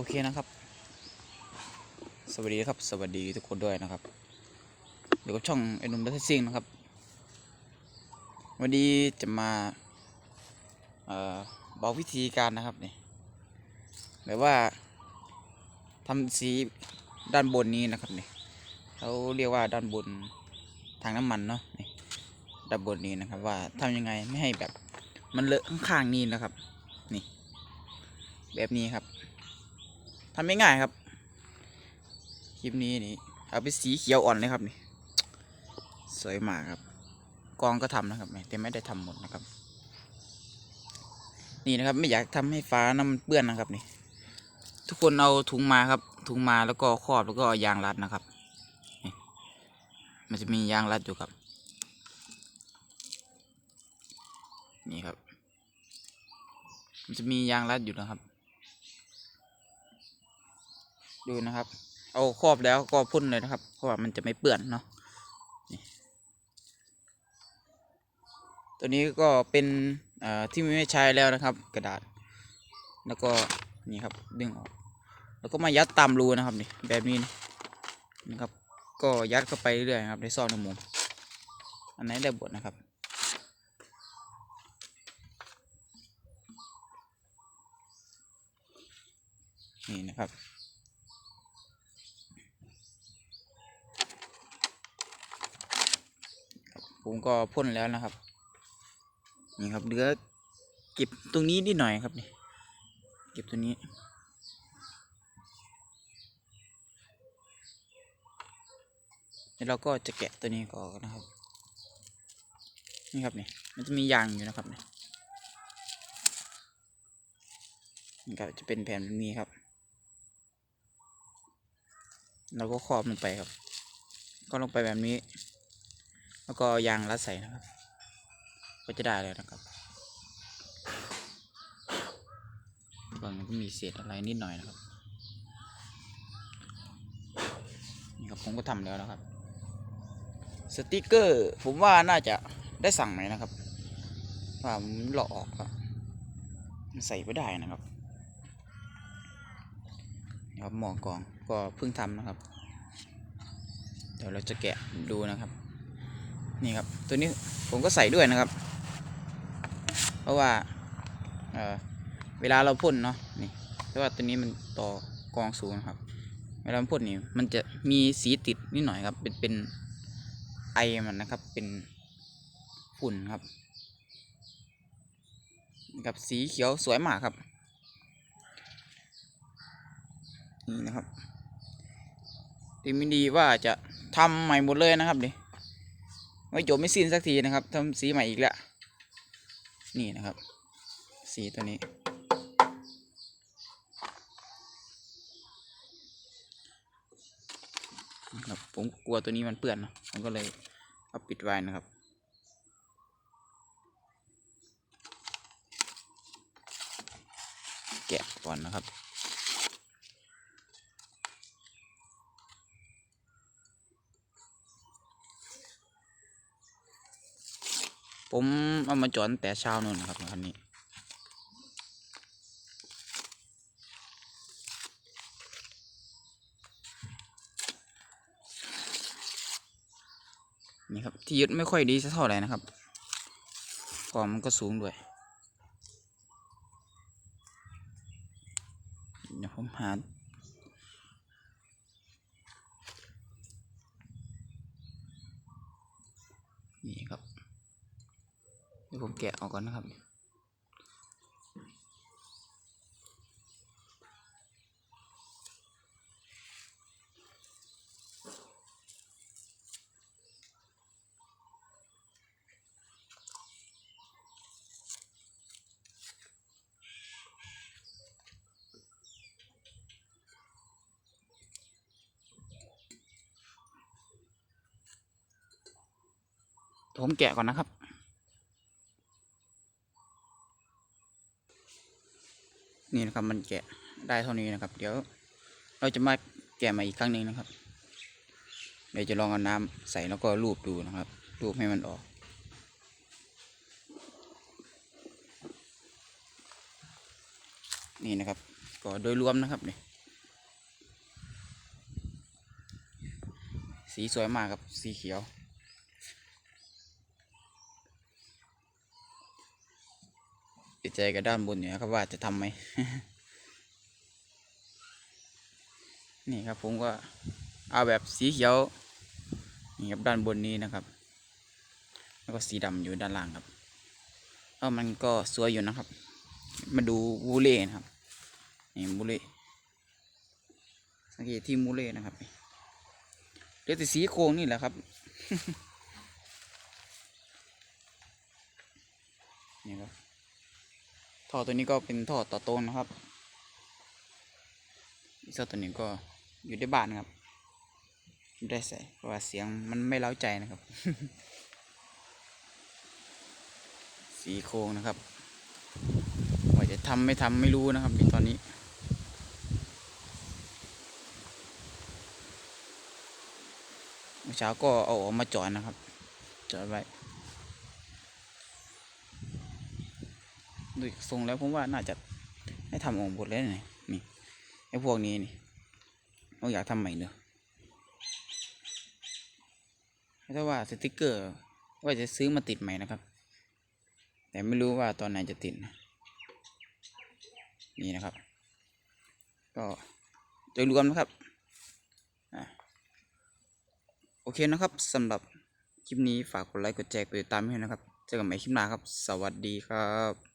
โอเคนะครับ สวัสดีครับ สวัสดีทุกคนด้วยนะครับอยู่กับช่องไอ้นุ่มดัซซิ่งนะครับ วันนี้จะมาเอ่อบอกวิธีการนะครับนี่แบบว่าทำสีด้านบนนี้นะครับนี่เขาเรียกว่าด้านบนทางน้ำมันเนาะนี่ด้านบนนี้นะครับว่าทำยังไงไม่ให้แบบมันเลอะข้างๆนี้นะครับ นี่ แบบนี้ครับ ทำไม่ง่ายครับ คลิปนี้นี่เอาไปสีเขียวอ่อนเลยครับนี่ สวยมากครับ กองก็ทำนะครับแต่ไม่ได้ทำหมดนะครับ นี่นะครับไม่อยากทำให้ฟ้าน้ำมันเปื้อนนะครับนี่ ทุกคนเอาถุงมาครับ ถุงมาแล้วก็ครอบแล้วก็เอายางรัดนะครับนี่มันจะมียางรัดอยู่ครับ นี่ครับ มันจะมียางรัดอยู่นะครับ ดูนะครับ เอาครอบแล้วก็พ่นเลยนะครับ เพราะว่ามันจะไม่เปื้อนเนาะนตัวนี้ก็เป็นเอ่อที่ไม่ใช้แล้วนะครับ กระดาษ แล้วก็นี่ครับดึงออก แล้วก็มายัดตามรูนะครับนี่แบบนี้นี่นะครับ ก็ยัดเข้าไปเรื่อยๆครับในซอกในมุมอันไหนได้บทนะครับนี่นะครับ ผมก็พ่นแล้วนะครับ นี่ครับเหลือเก็บตรงนี้นิดหน่อยครับนี่เก็บตัวนี้แล้วเราก็จะแกะตัวนี้ก่อนนะครับ นี่ครับนี่มันจะมียางอยู่นะครับนี่นี่ครับจะเป็นแผ่นแบบนี้ครับ เราก็ครอบมันไปครับ ก็ลงไปแบบนี้ แล้วก็ยางรัดใส่นะครับ ก็จะได้เลยนะครับบางมันก็มีเศษอะไรนิดหน่อยนะครับนี่ครับผมก็ทำแล้วนะครับ สติกเกอร์ ผมว่าน่าจะได้สั่งไหมนะครับว่าผมหลอกออกครับใส่ไม่ได้นะครับนี่ครับหมอกองก็เพิ่งทำนะครับ เดี๋ยวเราจะแกะดูนะครับ นี่ครับ ตัวนี้ผมก็ใส่ด้วยนะครับ เพราะว่าเเวลาเราพ่นเนาะนี่เพราะว่าตัวนี้มันต่อกองสูงนะครับ เวลาพ่นนี่มันจะมีสีติดนิดหน่อยครับ เป็นเป็นไอมันนะครับ เป็นฝุ่นครับนี่ครับสีเขียวสวยมากครับนี่นะครับดีไม่ดีว่าจะทำใหม่หมดเลยนะครับดิ ไม่จบไม่สิ้นสักทีนะครับทำสีใหม่อีกแล้วนี่นะครับ สีตัวนี้นะครับผมกลัวตัวนี้มันเปื้อนเนะผมก็เลยเอาปิดไว้นะครับแกะก่อนนะครับ ผมเอามาจอดแต่เช้านู่นครับคันนี้ นี่ครับ ที่ยึดไม่ค่อยดีสักเท่าไหร่นะครับกองมันก็สูงด้วยเดี๋ยวผมหา นี่ครับ เดี๋ยวผม แกะออกก่อนนะครับผมแกะก่อนนะครับ นี่นะครับมันแกะได้เท่านี้นะครับ เดี๋ยวเราจะมาแกะมาอีกครั้งหนึ่งนะครับ เดี๋ยวจะลองเอาน้ำใส่แล้วก็รูปดูนะครับ รูปให้มันออกนี่นะครับก็โดยรวมนะครับนี่สีสวยมากครับสีเขียว ติดใจกับด้านบนอยู่นะครับว่าจะทำไหม นี่ครับผมก็เอาแบบสีเขียว นี่ครับด้านบนนี้นะครับ แล้วก็สีดำอยู่ด้านล่างครับเออมันก็สวยอยู่นะครับ มาดูวูเล่นะครับ นี่มูเล่สังเกตที่มูเล่นะครับเหลือแต่สีโครงนี่แหละครับนี่ครับ ท่อตัวนี้ก็เป็นท่อต่อโต้นนะครับอีกท่อตัวนี้ก็อยู่ในบ้านครับไม่ได้ใส่เพราะว่าเสียงมันไม่เล้าใจนะครับ สีโครงนะครับว่าจะทำไม่ทำไม่รู้นะครับในตอนนี้เมื่อเช้าก็เอาออกมาจอดนะครับ จอดไว้ ดูทรงแล้วผมว่าน่าจะให้ทำออกหมดแล้วนี่นี่ไอ้พวกนี้นี่เราอยากทำใหม่เนอะถ้าว่าสติกเกอร์ว่าจะซื้อมาติดใหม่นะครับ แต่ไม่รู้ว่าตอนไหนจะติดนะนี่นะครับ ก็โดยรวมนะครับอโอเคนะครับสำหรับคลิปนี้ฝากกดไลค์กดแชร์กดติดตามให้นะครับ เจอกันใหม่คลิปหน้าครับ สวัสดีครับ